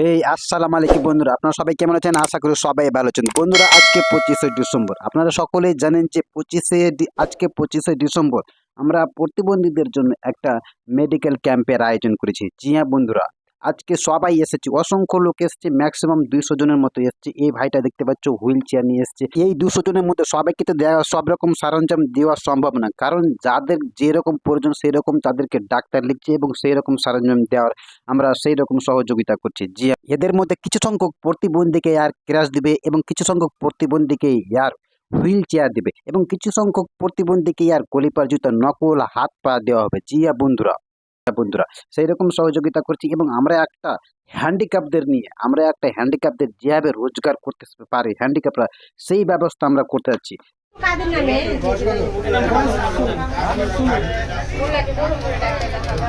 এই, আসসালামু আলাইকুম বন্ধুরা। আপনারা সবাই কেমন আছেন? আশা করি সবাই ভালো আছেন। বন্ধুরা, আজকে পঁচিশে ডিসেম্বর। আপনারা সকলেই জানেন যে পঁচিশে আজকে পঁচিশে ডিসেম্বর আমরা প্রতিবন্ধীদের জন্য একটা মেডিকেল ক্যাম্পের আয়োজন করেছি। জি হ্যাঁ বন্ধুরা। আজকে সবাই এসেছে, অসংখ্য লোক এসেছে ম্যাক্সিমাম দুইশো জনের মতো এসেছে। এই ভাইটা দেখতে পাচ্ছ হুইল চেয়ার নিয়ে এসেছে। এই দুশো জনের মধ্যে সবাইকে তো দেওয়া সব রকম সরঞ্জাম দেওয়া সম্ভব না। কারণ যাদের যেরকম প্রয়োজন সেই রকম তাদেরকে ডাক্তার লিখছে এবং সেই রকম সরঞ্জাম দেওয়ার আমরা সেই রকম সহযোগিতা করছি। জি, এদের মধ্যে কিছু সংখ্যক প্রতিবন্ধীকে আর ক্রাশ দিবে এবং কিছু সংখ্যক প্রতিবন্ধীকে আর হুইল চেয়ার দেবে এবং কিছু সংখ্যক প্রতিবন্ধীকে আর কলিপার জুতা নকল হাত পা দেওয়া হবে। জি হ্যাঁ বন্ধুরা। বন্ধুরা সেই রকম সহযোগিতা করছি এবং আমরা একটা হ্যান্ডিক্যাপদের নিয়ে, আমরা একটা হ্যান্ডিক্যাপদের যেভাবে রোজগার করতে পারি হ্যান্ডিক্যাপরা সেই ব্যবস্থা আমরা করতে যাচ্ছি।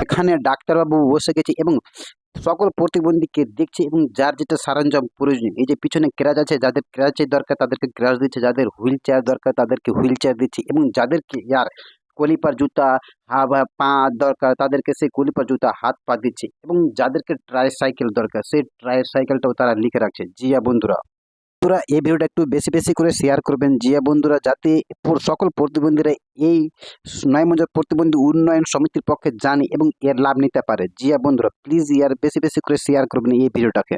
এখানে ডাক্তারবাবু বসে গেছে এবং সকল প্রতিবন্ধীকে দেখছে এবং যার যেটা সরঞ্জাম প্রয়োজন এই যে পিছনে ক্রাজ আছে, যাদের ক্রাচের দরকার তাদেরকে ক্রাচ দিচ্ছে, যাদের হুইল চেয়ার দরকার তাদেরকে হুইল চেয়ার দিচ্ছে এবং যাদেরকে ইয়ার কলিপার জুতা পা, দরকার। তাদেরকে সেই কলিপার জুতা হাত পা দিচ্ছে এবং যাদেরকে ট্রাই সাইকেল দরকার, সেই ট্রাই সাইকেলটাও তারা লিখে রাখছে। জিয়া বন্ধুরা বন্ধুরা, এই ভিডিওটা একটু বেশি বেশি করে শেয়ার করবেন। জিয়া বন্ধুরা, যাতে সকল প্রতিবন্ধীরা এই নয়মঞ্জর প্রতিবন্ধী উন্নয়ন সমিতির পক্ষে জানে এবং এর লাভ নিতে পারে। জিয়া বন্ধুরা প্লিজ ইয়ার বেশি বেশি করে শেয়ার করবেন এই ভিডিওটাকে।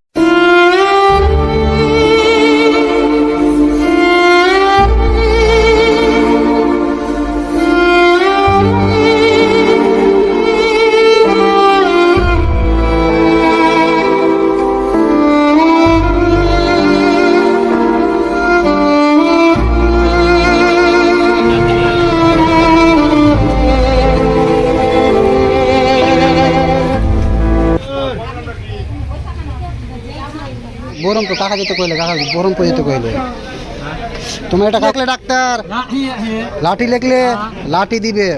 বহরমপুর কাকা যেতে কইলে, কাকা বহরমপুর যেতে কইলে। তোমার এটা কাকলে ডাক্তার? লাঠি লেখলে লাঠি দিবে।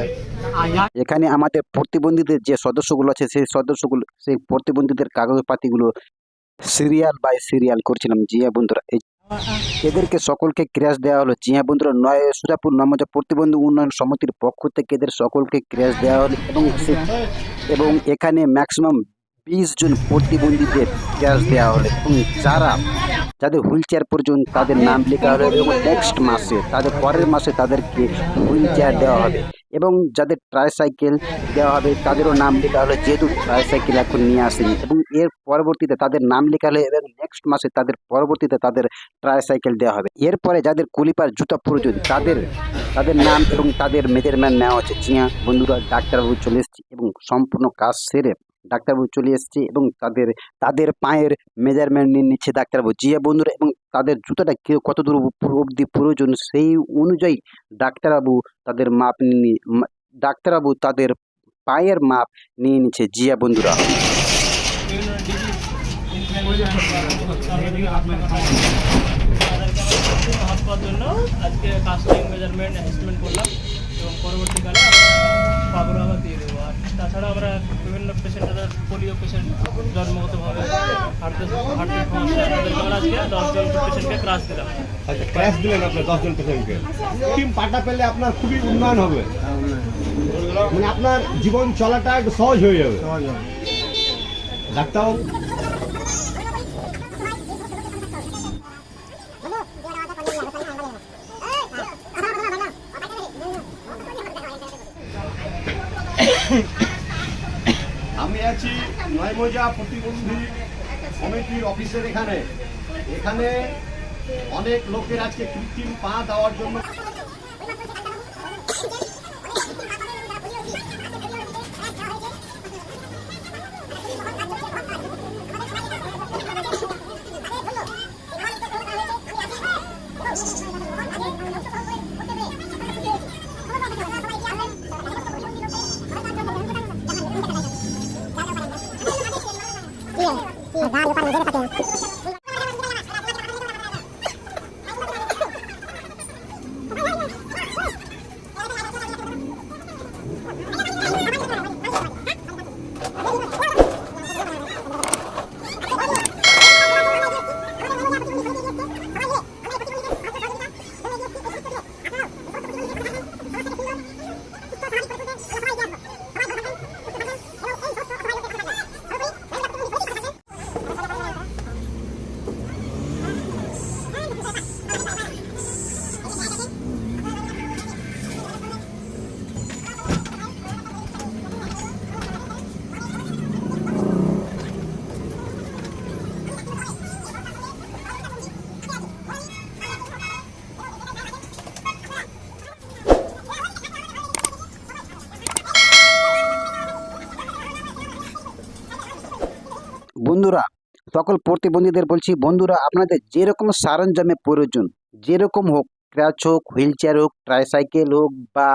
এখানে আমাদের প্রতিবন্ধীদের যে সদস্যগুলো আছে, সেই সদস্যগুলো, সেই প্রতিবন্ধীদের কাগজপাতিগুলো সিরিয়াল বাই সিরিয়াল করছিলাম। জিয়া বন্ধুরা এদেরকে সকলকে ক্র্যাশ দেওয়া হলো। জিয়া বন্ধুরা, নয় সুজাপুর নমজা প্রতিবন্ধী উন্নয়ন সমিতির পক্ষ থেকে এদের সকলকে ক্র্যাশ দেওয়া হলো। এবং এবং এখানে ম্যাক্সিমাম বিশ জন প্রতিবন্ধীদের ক্যাশ দেওয়া হলো এবং যারা যাদের হুইল চেয়ার পর্যন্ত তাদের নাম লেখা হলো এবং নেক্সট মাসে, তাদের পরের মাসে তাদেরকে হুইল চেয়ার দেওয়া হবে এবং যাদের ট্রাইসাইকেল দেওয়া হবে, তাদেরও নাম লেখা হলো যেহেতু ট্রাইসাইকেল এখন নিয়ে আসেনি এবং এর পরবর্তীতে তাদের নাম লেখা হলো এবং নেক্সট মাসে তাদের পরবর্তীতে তাদের ট্রাইসাইকেল দেওয়া হবে। এরপরে যাদের কুলিপার জুতা প্রয়োজন, তাদের তাদের নাম এবং তাদের মেজারমেন্ট নেওয়া হচ্ছে। জিয়া বন্ধুরা, ডাক্তারবাবু চলে এসেছে এবং সম্পূর্ণ কাজ সেরে ডাক্তারবাবু চলে এসেছে এবং তাদের তাদের পায়ের মেজারমেন্ট নিয়ে নিচ্ছে ডাক্তারবাবু। জিয়া বন্ধুরা, এবং তাদের জুতাটা কেউ কত দূর অবধি প্রয়োজন সেই অনুযায়ী ডাক্তারবাবু তাদের মাপ নিয়ে ডাক্তারবাবু তাদের পায়ের মাপ নিয়ে নিচ্ছে। জিয়া বন্ধুরা। হাত জন্য আজকে কাস্টিং মেজারমেন্ট অ্যাসেসমেন্ট করলাম। এবং পরবর্তীকালে আমরা দিয়ে দেবো। আর তাছাড়া আমরা বিভিন্ন পেশেন্ট যারা পোলিও পেশেন্ট জন্মগতভাবে হার্টের হার্টের সমস্যা তাদেরকে আমরা আজকে দশজন পেশেন্টকে ক্রাশ দিলাম। আচ্ছা ক্র্যাশ দিলেন আপনার দশজন পেশেন্টকে টিম পাটা পেলে আপনার খুবই উন্নয়ন হবে। মানে আপনার জীবন চলাটা একটু সহজ হয়ে যাবে। ডাক্তার আমি আছি নয়মজা প্রতিবন্ধী কমিটির অফিসের এখানে। এখানে অনেক লোকের আজকে কৃত্রিম পা দেওয়ার জন্য সকল প্রতিবন্ধীদের বলছি, বন্ধুরা, আপনাদের যেরকম সরঞ্জামে প্রয়োজন, যেরকম হোক ক্র্যাচ হোক, হুইল চেয়ার হোক ট্রাইসাইকেল হোক বা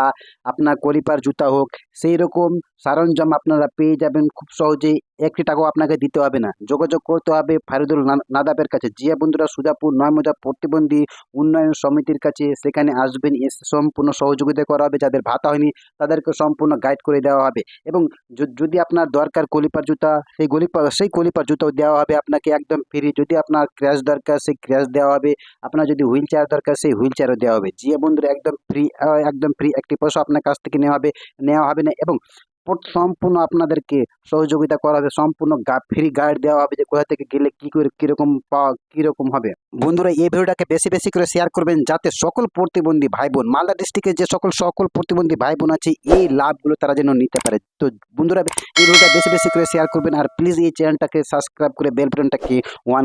আপনার কলিপার জুতা হোক সেই রকম সরঞ্জাম আপনারা পেয়ে যাবেন খুব সহজেই। একটি টাকাও আপনাকে দিতে হবে না। যোগাযোগ করতে হবে ফারিদুল নাদাবের কাছে। জিয়া বন্ধুরা সুজাপুর, নয়মজা প্রতিবন্ধী উন্নয়ন সমিতির কাছে সেখানে আসবেন। এসে সম্পূর্ণ সহযোগিতা করা হবে। যাদের ভাতা হয়নি, তাদেরকে সম্পূর্ণ গাইড করে দেওয়া হবে। এবং যদি আপনার দরকার কলিপার জুতা, সেই গলিপার সেই কলিপার জুতাও দেওয়া হবে আপনাকে একদম ফ্রি যদি আপনার ক্র্যাশ দরকার, সেই ক্র্যাশ দেওয়া হবে। আপনার যদি হুইল চেয়ার দরকার, সেই হুইল চেয়ারও দেওয়া হবে। জিয়া বন্ধুরা একদম ফ্রি একদম ফ্রি একটি পয়সা আপনার কাছ থেকে নেওয়া হবে নেওয়া হবে না। এবং পট- সম্পূর্ণ আপনাদেরকে সহযোগিতা করা হবে সম্পূর্ণ ফ্রি গাইড দেওয়া হবে যে কোথা থেকে গেলে কী করে, কীরকম পাওয়া, কীরকম হবে। বন্ধুরা, এই ভিডিওটাকে বেশি বেশি করে শেয়ার করবেন যাতে সকল প্রতিবন্ধী ভাই বোন মালদা ডিস্ট্রিক্টের যে সকল সকল প্রতিবন্ধী ভাই বোন আছে, এই লাভগুলো তারা যেন নিতে পারে। তো বন্ধুরা, এই ভিডিওটা বেশি বেশি করে শেয়ার করবেন আর প্লিজ এই চ্যানেলটাকে সাবস্ক্রাইব করে বেল বাটনটাকে ওয়ান